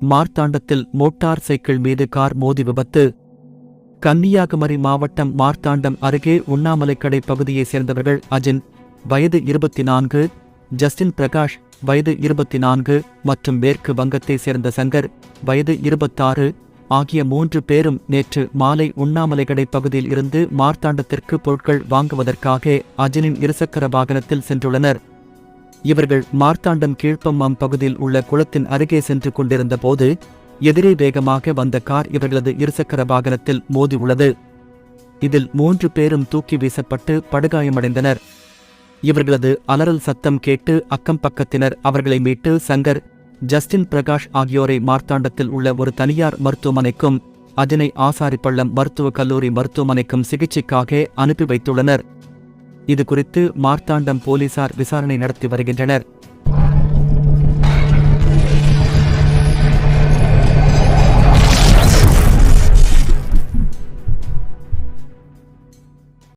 மார்த்தாண்டத்தில் motor cycle மீது car மோதி விபத்து. கன்னியாகுமரி மாவட்டம் மார்த்தாண்டம் அருகே உண்ணாமலைக்கடை பகுதியைச் சேர்ந்தவர்கள் அஜின் வயது இருபத்தி நான்கு ஜஸ்டின் பிரகாஷ் வயது இருபத்தி நான்கு மற்றும் மேற்கு வங்கத்தைச் சேர்ந்த சங்கர் வயது இருபத்தாறு ஆகிய மூன்று பேரும் நேற்று மாலை உண்ணாமலைக்கடை பகுதியில் இருந்து மார்த்தாண்டத்திற்கு பொருட்கள் வாங்குவதற்காக அஜினின் இருசக்கர வாகனத்தில் சென்றுள்ளனர். இவர்கள் மார்த்தாண்டம் கீழ்ப்பம்மாம் பகுதியில் உள்ள குளத்தின் அருகே சென்று கொண்டிருந்த போது எதிரே வேகமாக வந்த கார் இவர்களது இருசக்கர வாகனத்தில் மோதியுள்ளது இதில் மூன்று பேரும் தூக்கி வீசப்பட்டு படுகாயமடைந்தனர். இவர்களது அலறல் சத்தம் கேட்டு அக்கம் பக்கத்தினர் அவர்களை மீட்டு சங்கர் ஜஸ்டின் பிரகாஷ் ஆகியோரை மார்த்தாண்டத்தில் உள்ள ஒரு தனியார் மருத்துவமனைக்கும் அஜனை ஆசாரிப்பள்ளம் மருத்துவக் கல்லூரி மருத்துவமனைக்கும் சிகிச்சைக்காக அனுப்பி வைத்துள்ளனர். இது குறித்து மார்த்தாண்டம் போலீசார் விசாரணை நடத்தி வருகின்றனர்.